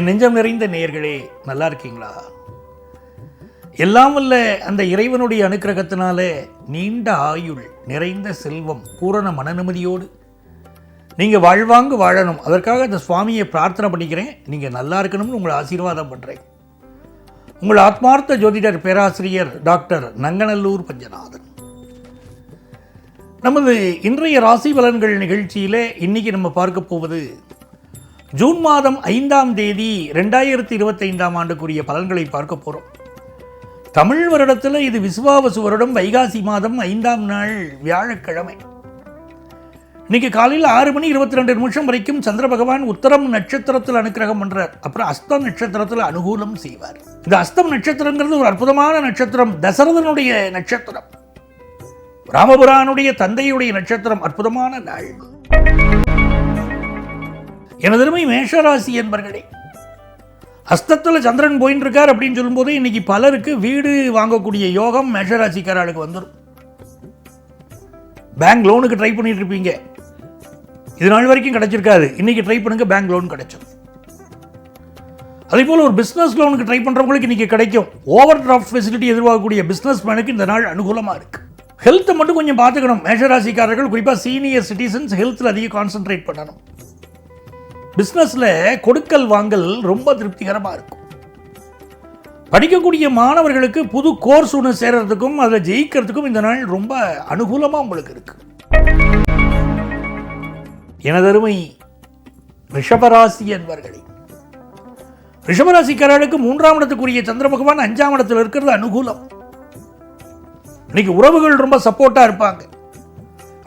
என் நெஞ்சம் நிறைந்த நேயர்களே நல்லா இருக்கீங்களா? எல்லாம் வல்ல அந்த இறைவனுடைய அனுக்கிரகத்தினாலே நீண்ட ஆயுள் நிறைந்த செல்வம் பூரண மனநிம்மதியோடு நீங்கள் வாழ்வாங்கு வாழணும். அதற்காக அந்த சுவாமியை பிரார்த்தனை பண்ணிக்கிறேன். நீங்கள் நல்லா இருக்கணும்னு உங்களை ஆசீர்வாதம் பண்ணுறேன் உங்கள் ஆத்மார்த்த ஜோதிடர் பேராசிரியர் டாக்டர் நங்கநல்லூர் பஞ்சநாதன். நமது இன்றைய ராசி பலன்கள் நிகழ்ச்சியிலே இன்னைக்கு நம்ம பார்க்க போவது ஜூன் மாதம் ஐந்தாம் தேதி ரெண்டாயிரத்தி இருபத்தைந்தாம் ஆண்டுக்குரிய பலன்களை பார்க்க போகிறோம் தமிழ் வருடத்தில் இது விசுவாவசு வருடம் வைகாசி மாதம் ஐந்தாம் நாள் வியாழக்கிழமை. இன்னைக்கு காலையில் ஆறு மணி இருபத்தி ரெண்டு நிமிஷம் வரைக்கும் சந்திர பகவான் உத்தரம் நட்சத்திரத்தில் அனுக்கிரகம் பண்ணுறார் அப்புறம் அஸ்தம் நட்சத்திரத்தில் அனுகூலம் செய்வார். இந்த அஸ்தம் நட்சத்திரங்கிறது ஒரு அற்புதமான நட்சத்திரம். தசரதனுடைய நட்சத்திரம். ராமபுரானுடைய தந்தையுடைய நட்சத்திரம். அற்புதமான நாள். எனதருமை மேஷராசி என்பர்களே அஸ்தத்தில் சந்திரன் போயின்னு இருக்கார் அப்படின்னு சொல்லும்போது இன்னைக்கு பலருக்கு வீடு வாங்கக்கூடிய யோகம் மேஷராசிக்காரர்களுக்கு வந்துடும் பேங்க் லோனுக்கு ட்ரை பண்ணிட்டு இருப்பீங்க இது நாள் வரைக்கும் கிடைச்சிருக்காது. இன்னைக்கு ட்ரை பண்ணுங்க பேங்க் லோன் கிடைச்சிடும் அதே போல் ஒரு பிஸ்னஸ் லோனுக்கு ட்ரை பண்ணுறவங்களுக்கு இன்னைக்கு கிடைக்கும். ஓவர் டிராஃப்ட் ஃபெசிலிட்டி எதிர்பார்க்கக்கூடிய பிஸ்னஸ் மேனுக்கு இந்த நாள் அனுகூலமாக இருக்கு. ஹெல்த்தை மட்டும் கொஞ்சம் பார்த்துக்கணும். மேஷராசிக்காரர்கள் குறிப்பாக சீனியர் சிட்டிசன்ஸ் ஹெல்த்தில் அதிகம் கான்சென்ட்ரேட் பண்ணணும். பிஸ்னஸில் கொடுக்கல் வாங்கல் ரொம்ப திருப்திகரமாக இருக்கும். படிக்கக்கூடிய மாணவர்களுக்கு புது கோர்ஸ் ஒன்று சேர்றதுக்கும் அதில் ஜெயிக்கிறதுக்கும் இந்த நாள் ரொம்ப அனுகூலமாக உங்களுக்கு இருக்கு. எனதருமை ரிஷபராசி என்பர்களே ரிஷபராசிக்காரர்களுக்கு மூன்றாம் இடத்துக்குரிய சந்திர பகவான் அஞ்சாம் இடத்தில் இருக்கிறது அனுகூலம். இன்னைக்கு உறவுகள் ரொம்ப சப்போர்ட்டாக இருப்பாங்க.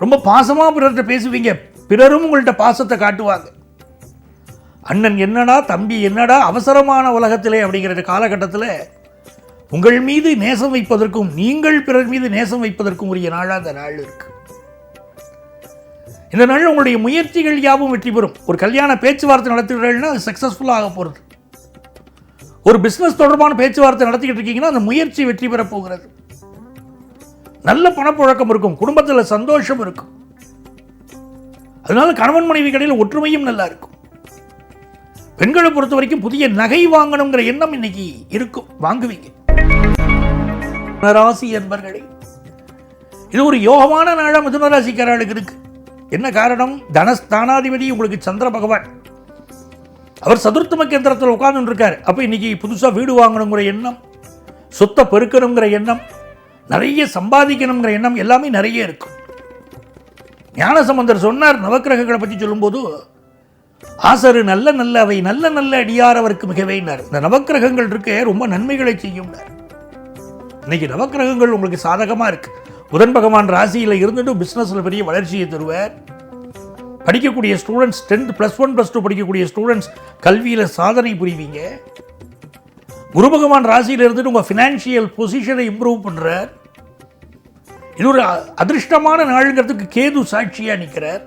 ரொம்ப பாசமாக பிறர்கிட்ட பேசுவீங்க. பிறரும் உங்கள்கிட்ட பாசத்தை காட்டுவாங்க. அண்ணன் என்னடா தம்பி என்னடா அவசரமான உலகத்திலே அப்படிங்கிற காலகட்டத்தில் உங்கள் மீது நேசம் வைப்பதற்கும் நீங்கள் பிறர் மீது நேசம் வைப்பதற்கும் உரிய நாளாக அந்த நாள் இருக்கு. இந்த நாள் உங்களுடைய முயற்சிகள் யாவும் வெற்றி பெறும். ஒரு கல்யாண பேச்சுவார்த்தை நடத்துகிறீர்கள்னா அது சக்ஸஸ்ஃபுல்லாக போகிறது ஒரு பிஸ்னஸ் தொடர்பான பேச்சுவார்த்தை நடத்திக்கிட்டு இருக்கீங்கன்னா அந்த முயற்சி வெற்றி பெறப் போகிறது. நல்ல பணப்புழக்கம் இருக்கும் குடும்பத்தில் சந்தோஷம் இருக்கும். அதனால கணவன் மனைவி கடையில் ஒற்றுமையும் நல்லா இருக்கும். பெண்களை பொறுத்த வரைக்கும் புதிய நகை வாங்கணுங்கிற எண்ணம் இன்னைக்கு இருக்கும். வாங்குவீங்க. ராசி என்பர்களே இது ஒரு யோகமான நாளா மிதுனராசிக்காரர்களுக்கு இருக்கு. என்ன காரணம்? தனஸ்தானாதிபதி உங்களுக்கு சந்திர பகவான். அவர் சதுர்த்தம கேந்திரத்தில் உட்கார்ந்துருக்கார். அப்போ இன்னைக்கு புதுசாக வீடு வாங்கணுங்கிற எண்ணம் சொத்தை பெருக்கணுங்கிற எண்ணம் நிறைய சம்பாதிக்கணுங்கிற எண்ணம் எல்லாமே நிறைய இருக்கும் ஞானசம்பந்தர் சொன்னார் நவக்கிரகங்களை பற்றி சொல்லும்போது ஆசரு நல்ல நல்ல அவை நல்ல நல்ல அடியார் அவருக்கு மிகவேனார். இந்த நவக்கிரகங்கள் இருக்கே ரொம்ப நன்மைகளை செய்யும்னார் இன்னைக்கு நவக்கிரகங்கள் உங்களுக்கு சாதகமாக இருக்கு. புதன் பகவான் ராசியில் இருந்துட்டு பிஸ்னஸில் பெரிய வளர்ச்சியை தருவார். படிக்கக்கூடிய students tenth plus one plus two படிக்கக்கூடிய ஸ்டூடெண்ட்ஸ் கல்வியில் சாதனை புரிவீங்க. குரு பகவான் ராசியில் இருந்துட்டு உங்கள் ஃபினான்ஷியல் பொசிஷனை இம்ப்ரூவ் பண்ணுறார் இது ஒரு அதிர்ஷ்டமான நாளுங்கிறதுக்கு கேது சாட்சியாக நிற்கிறார்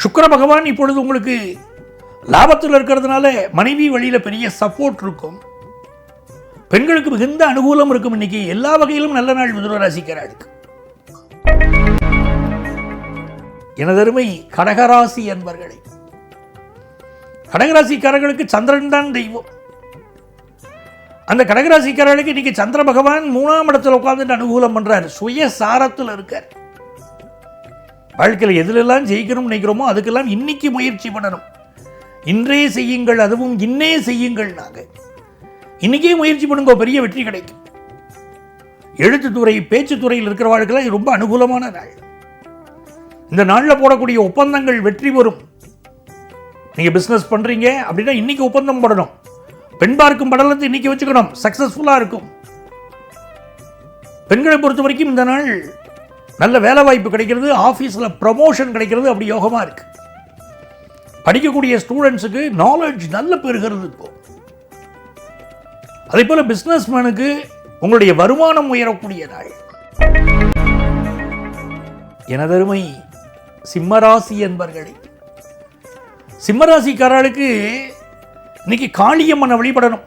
சுக்கர பகவான் இப்பொழுது உங்களுக்கு லாபத்தில் இருக்கிறதுனால மனைவி வழியில் பெரிய சப்போர்ட் இருக்கும். பெண்களுக்கு மிகுந்த அனுகூலம் இருக்கும். இன்னைக்கு எல்லா வகையிலும் நல்ல நாள் மிதுன ராசிக்காரர்களுக்கு. எனதருமை கடகராசி என்பர்களே கடகராசிக்காரர்களுக்கு சந்திரன் தான் தெய்வம். அந்த கடகராசிக்காரர்களுக்கு இன்னைக்கு சந்திர பகவான் மூணாம் இடத்துல உட்கார்ந்துட்டு அனுகூலம் பண்றார். சுய சாரத்தில் இருக்கார். வாழ்க்கையில் எதிலெல்லாம் ஜெயிக்கணும்னு நினைக்கிறோமோ அதுக்கெல்லாம் இன்னைக்கு முயற்சி பண்ணணும். இன்றே செய்யுங்கள் அதுவும் இன்னே செய்யுங்கள் நாங்கள் இன்னைக்கே முயற்சி பண்ணுங்க பெரிய வெற்றி கிடைக்கும். எழுத்துத்துறை பேச்சுத்துறையில் இருக்கிறவர்களுக்கெல்லாம் இது ரொம்ப அனுகூலமான நாள். இந்த நாளில் போடக்கூடிய ஒப்பந்தங்கள் வெற்றி பெறும். நீங்கள் பிஸ்னஸ் பண்ணுறீங்க அப்படின்னா இன்னைக்கு ஒப்பந்தம் போடணும். பெண் பார்க்கும் படலத்தை இன்னைக்கு வச்சுக்கணும். சக்ஸஸ்ஃபுல்லாக இருக்கும். பெண்களை பொறுத்த வரைக்கும் இந்த நாள் நல்ல வேலை வாய்ப்பு கிடைக்கிறது ஆஃபீஸில் ப்ரமோஷன் கிடைக்கிறது அப்படி யோகமாக இருக்கு. படிக்கக்கூடிய ஸ்டூடெண்ட்ஸுக்கு நாலேஜ் நல்ல பெறுகிறது இப்போ. அதே போல் பிஸ்னஸ்மேனுக்கு உங்களுடைய வருமானம் உயரக்கூடிய நாள் எனதருமை சிம்மராசி என்பர்களே சிம்மராசிக்காரர்களுக்கு இன்னைக்கு காளியம்மனை வழிபடணும்.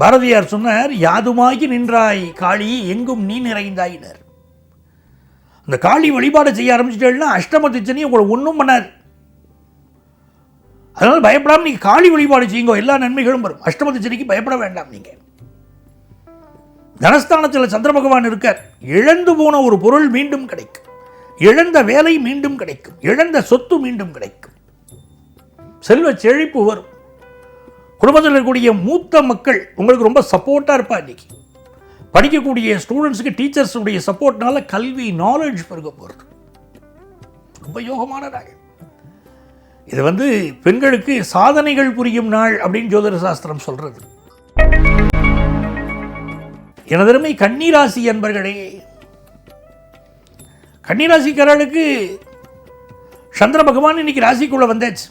பாரதியார் சொன்னார் யாதுமாகி நின்றாய் காளி எங்கும் நீ நிறைந்தாயினர். அந்த காளி வழிபாடு செய்ய ஆரம்பிச்சிட்டேன்னா அஷ்டம திச்சனி உங்களை ஒன்றும் பண்ணார் அதனால் பயப்படாமல் நீங்கள் காளி வழிபாடு செய்யுங்க. எல்லா நன்மைகளும் வரும். அஷ்டமதி சனிக்கு பயப்பட வேண்டாம் நீங்கள் தனஸ்தானத்தில் சந்திர பகவான் இருக்கார். இழந்து போன ஒரு பொருள் மீண்டும் கிடைக்கும். இழந்த வேலை மீண்டும் கிடைக்கும். இழந்த சொத்து மீண்டும் கிடைக்கும். செல்வ செழிப்பு வரும். குடும்பத்தில் இருக்கக்கூடிய மூத்த மக்கள் உங்களுக்கு ரொம்ப சப்போர்ட்டாக இருப்பா இன்னைக்கு. படிக்கக்கூடிய ஸ்டூடெண்ட்ஸுக்கு டீச்சர்ஸுடைய சப்போர்ட்னால கல்வி நாலேஜ் பெருக போகிறது ரொம்ப யோகமானதாக இது வந்து பெண்களுக்கு சாதனைகள் புரியும் நாள் அப்படின்னு ஜோதிட சாஸ்திரம் சொல்கிறது எனதருமை கன்னிராசி என்பர்களே கன்னிராசிக்காரர்களுக்கு சந்திர பகவான் இன்னைக்கு ராசிக்குள்ளே வந்தாச்சு.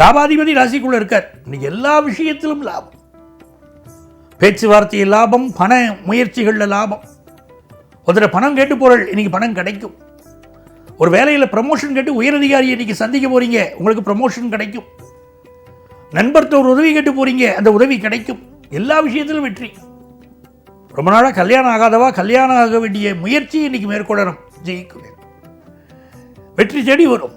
லாபாதிபதி ராசிக்குள்ளே இருக்கார். இன்னைக்கு எல்லா விஷயத்திலும் லாபம். பேச்சுவார்த்தையில் லாபம் பண முயற்சிகளில் லாபம். ஒருத்தர் பணம் கேட்டு போறல் இன்னைக்கு பணம் கிடைக்கும். ஒரு வேலையில் ப்ரமோஷன் கேட்டு உயரதிகாரியை இன்னைக்கு சந்திக்க போறீங்க உங்களுக்கு ப்ரமோஷன் கிடைக்கும். நண்பர்கிட்ட ஒரு உதவி கேட்டு போறீங்க அந்த உதவி கிடைக்கும். எல்லா விஷயத்திலும் வெற்றி. ரொம்ப நாளாக கல்யாணம் ஆகாதவா கல்யாணம் ஆக வேண்டிய முயற்சி இன்னைக்கு மேற்கொள்ளணும். ஜெயிக்கும். வெற்றி தேடி வரும்.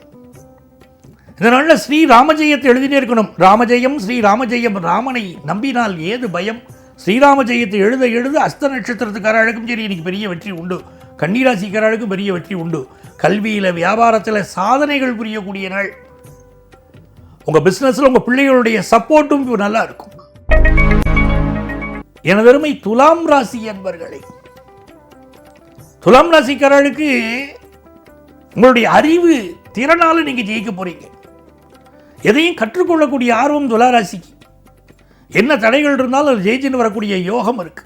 இதனால் ஸ்ரீ ராமஜெயத்தை எழுதினே இருக்கணும். ராமஜெயம் ஸ்ரீ ராமஜெயம் ராமனை நம்பினால் ஏது பயம்? ஸ்ரீராம ஜெயத்தை எழுத எழுத அஸ்த நட்சத்திரத்துக்காரர்களுக்கும் சரி எனக்கு பெரிய வெற்றி உண்டு. கன்னிராசிக்காரர்களுக்கும் பெரிய வெற்றி உண்டு. கல்வியில் வியாபாரத்தில் சாதனைகள் புரியக்கூடிய நாள். உங்கள் பிஸ்னஸில் உங்கள் பிள்ளைகளுடைய சப்போர்ட்டும் நல்லா இருக்கும். எனதருமை துலாம் ராசி என்பர்களே துலாம் ராசிக்காரர்களுக்கு உங்களுடைய அறிவு திறனால நீங்க ஜெயிக்க போறீங்க. எதையும் கற்றுக்கொள்ளக்கூடிய ஆர்வம் துலா ராசிக்கு. என்ன தடைகள் இருந்தாலும் அது ஜெயிச்சுன்னு வரக்கூடிய யோகம் இருக்கு.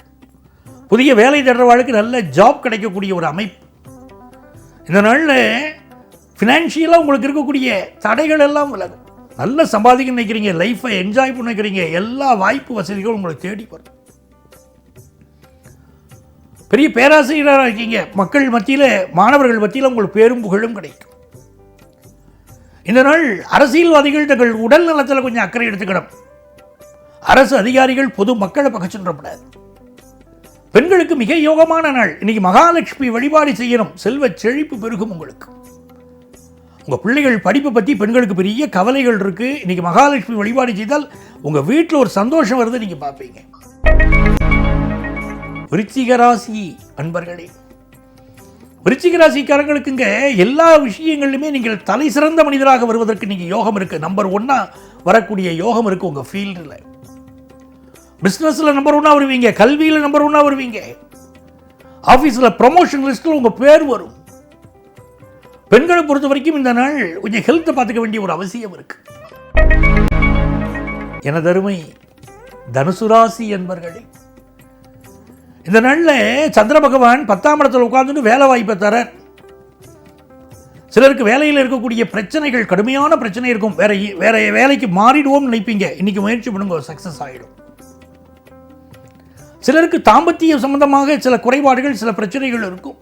புதிய வேலை தேடுறவாளுக்கு நல்ல ஜாப் கிடைக்கக்கூடிய ஒரு அமைப்பு. இந்த நாளில் ஃபினான்ஷியலாக உங்களுக்கு இருக்கக்கூடிய தடைகள் எல்லாம் விலகும் நல்ல சம்பாதிக்க நினைக்கிறீங்க லைஃப்பை என்ஜாய் பண்ண நினைக்கிறீங்க எல்லா வாய்ப்பு வசதிகளும் உங்களுக்கு தேடி வரும். பெரிய பேராசிரியராக இருக்கீங்க. மக்கள் மத்தியில் மாணவர்கள் மத்தியில் உங்களுக்கு பேரும் புகழும் கிடைக்கும். இந்த நாள் அரசியல்வாதிகள் தங்கள் உடல் நலத்தில் கொஞ்சம் அக்கறை எடுத்துக்கணும். அரசு அதிகாரிகள் பொது மக்களை பகச்சுன்றப்படாது பெண்களுக்கு மிக யோகமான நாள். இன்னைக்கு மகாலட்சுமி வழிபாடு செய்யணும். செல்வ செழிப்பு பெருகும் உங்களுக்கு. உங்க பிள்ளைகள் படிப்பை பற்றி பெண்களுக்கு பெரிய கவலைகள் இருக்கு. இன்னைக்கு மகாலட்சுமி வழிபாடு செய்தால் உங்க வீட்டில் ஒரு சந்தோஷம் வருது நீங்க பார்ப்பீங்க விருச்சிகராசி அன்பர்களே விருச்சிக இங்க எல்லா விஷயங்களிலுமே நீங்கள் தலை சிறந்த மனிதராக வருவதற்கு நீங்க யோகம் இருக்கு. நம்பர் ஒன்னா வரக்கூடிய யோகம் இருக்கு உங்க ஃபீல்டில் பிஸ்னஸில் நம்பர் ஒன்னா வருவீங்க கல்வியில் நம்பர் ஒன்னாக வருவீங்க. ஆஃபீஸில் ப்ரொமோஷன் லிஸ்ட்டில் உங்கள் பேர் வரும். பெண்களை பொறுத்த வரைக்கும் இந்த நாள் கொஞ்சம் ஹெல்த்தை பார்த்துக்க வேண்டிய ஒரு அவசியம் இருக்கு. எனதருமை தனுசு ராசி என்பர்களே இந்த நாளில் சந்திர பகவான் பத்தாம் இடத்தில் உட்கார்ந்துட்டு வேலை வாய்ப்பை தர சிலருக்கு வேலையில் இருக்கக்கூடிய பிரச்சனைகள் கடுமையான பிரச்சனை இருக்கும். வேற வேற வேலைக்கு மாறிடுவோம்னு நினைப்பீங்க. இன்னைக்கு முயற்சி பண்ணுங்க சக்ஸஸ் ஆகிடும் சிலருக்கு தாம்பத்திய சம்பந்தமாக சில குறைபாடுகள் சில பிரச்சனைகள் இருக்கும்.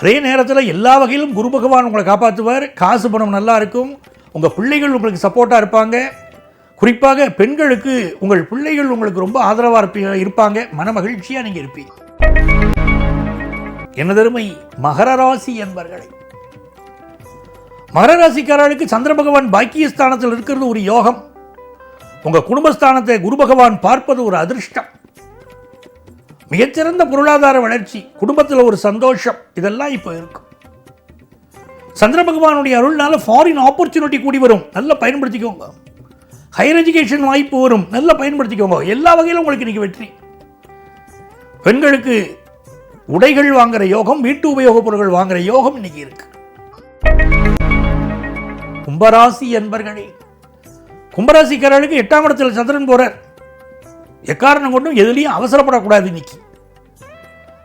அதே நேரத்தில் எல்லா வகையிலும் குரு பகவான் உங்களை காப்பாற்றுவார் காசு பணம் நல்லா இருக்கும். உங்கள் பிள்ளைகள் உங்களுக்கு சப்போர்ட்டாக இருப்பாங்க. குறிப்பாக பெண்களுக்கு உங்கள் பிள்ளைகள் உங்களுக்கு ரொம்ப ஆதரவாக இருப்பீங்க இருப்பாங்க. மன மகிழ்ச்சியாக நீங்கள் இருப்பீங்க. எனதருமை மகர ராசி என்பர்களை. மகர ராசிக்காரர்களுக்கு சந்திர பகவான் பாக்கியஸ்தானத்தில் இருக்கிறது ஒரு யோகம். உங்கள் குடும்பஸ்தானத்தை குரு பகவான் பார்ப்பது ஒரு அதிர்ஷ்டம். மிகச்சிறந்த பொருளாதார வளர்ச்சி குடும்பத்தில் ஒரு சந்தோஷம் இதெல்லாம் இப்போ இருக்கும். சந்திர பகவானுடைய அருள்னால ஃபாரின் ஆப்பர்ச்சுனிட்டி கூடி வரும். நல்லா பயன்படுத்திக்கோங்க. ஹையர் எஜுகேஷன் வாய்ப்பு வரும். நல்லா பயன்படுத்திக்கோங்க. எல்லா வகையிலும் உங்களுக்கு இன்னைக்கு வெற்றி. பெண்களுக்கு உடைகள் வாங்குற யோகம் வீட்டு உபயோகப் பொருட்கள் வாங்குற யோகம் இன்னைக்கு இருக்கு. கும்பராசி என்பர்களே கும்பராசிக்காரர்களுக்கு எட்டாம் இடத்தில் சந்திரன் போறார். எக்காரணம் கொண்டும் எதுலேயும் அவசரப்படக்கூடாது இன்னைக்கு.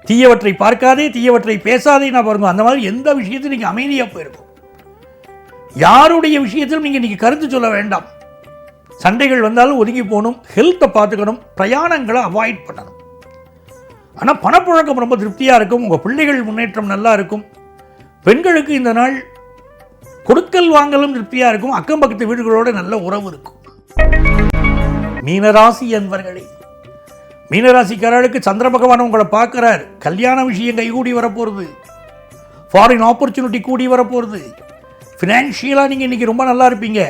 தீயவற்றை பார்க்காதே தீயவற்றை பேசாதே நான் பாருங்க. அந்த மாதிரி எந்த விஷயத்தையும் நீங்கள் அமைதியாக போயிருக்கும். யாருடைய விஷயத்திலும் நீங்கள் இன்னைக்கு கருத்து சொல்ல வேண்டாம். சண்டைகள் வந்தாலும் ஒதுங்கி போகணும் ஹெல்த்தை பார்த்துக்கணும் பிரயாணங்களை அவாய்ட் பண்ணணும். ஆனால் பணப்புழக்கம் ரொம்ப திருப்தியாக இருக்கும். உங்கள் பிள்ளைகள் முன்னேற்றம் நல்லா இருக்கும். பெண்களுக்கு இந்த நாள் கொடுக்கல் வாங்கலும் திருப்தியாக இருக்கும். அக்கம் பக்கத்து வீடுகளோட நல்ல உறவு இருக்கும். மீனராசி என்பர்களே. மீனராசிக்காரர்களுக்கு சந்திர பகவான் உங்களை பார்க்குறார். கல்யாண விஷயம் கைகூடி வரப்போகிறது ஃபாரின் ஆப்பர்ச்சுனிட்டி கூடி வரப்போகிறது ஃபினான்ஷியலாக நீங்கள் இன்றைக்கி ரொம்ப நல்லா இருப்பீங்க.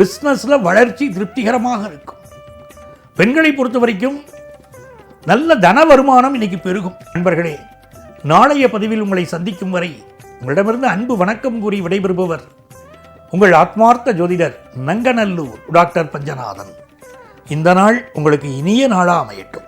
பிஸ்னஸில் வளர்ச்சி திருப்திகரமாக இருக்கும். பெண்களை பொறுத்த வரைக்கும் நல்ல தன வருமானம் இன்னைக்கு பெருகும். நண்பர்களே நாளைய பதிவில் உங்களை சந்திக்கும் வரை உங்களிடமிருந்து அன்பு வணக்கம் கூறி விடைபெறுபவர் உங்கள் ஆத்மார்த்த ஜோதிடர் நங்கநல்லூர் டாக்டர் பஞ்சநாதன். இந்த நாள் உங்களுக்கு இனிய நாளாக அமையட்டும்.